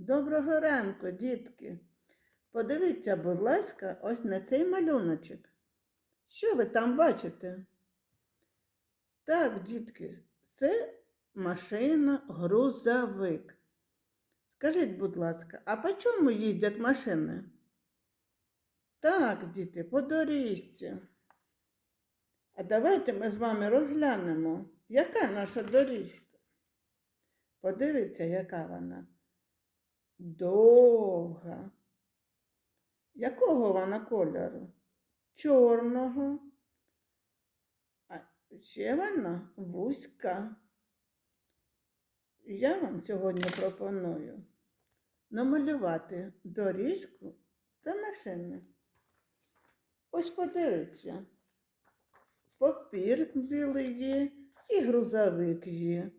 Доброго ранку, дітки. Подивіться, будь ласка, ось на цей малюночок. Що ви там бачите? Так, дітки, це машина грузовик. Скажіть, будь ласка, а по чому їздять машини? Так, діти, по доріжці. А давайте ми з вами розглянемо, яка наша доріжка. Подивіться, яка вона. Довга. Якого вона кольору? Чорного. А ще вона вузька. Я вам сьогодні пропоную намалювати доріжку та машини. Ось подивіться. Папір білий є і грузовик є.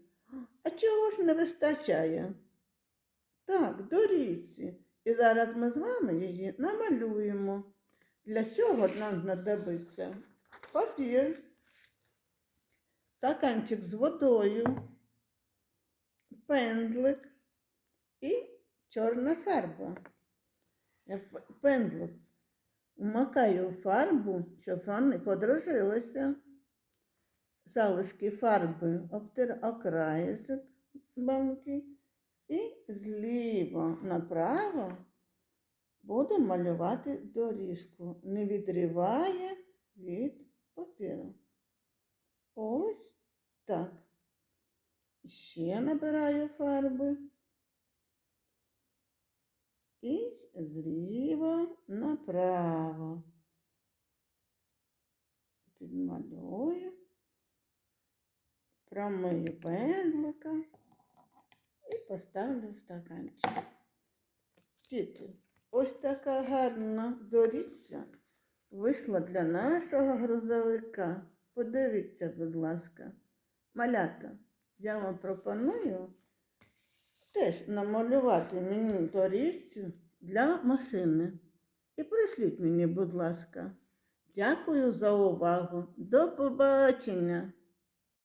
А чого ж не вистачає? Так, доріжці. І зараз ми з вами її намалюємо. Для цього нам знадобиться папір, стаканчик з водою, пендлик і чорна фарба. Я в пендлик вмакаю фарбу, щоб вони подружилися. Залишки фарби обтир окраєшок банки. І зліва направо буду малювати доріжку, не відриває від папіру. Ось так. Ще набираю фарби. І зліва направо. Підмалюю, промию пензлика поставлю стаканчик. Діти, ось така гарна доріжця вийшла для нашого грузовика. Подивіться, будь ласка, малята, я вам пропоную теж намалювати мені доріжцю для машини. І прийшліть мені, будь ласка. Дякую за увагу. До побачення!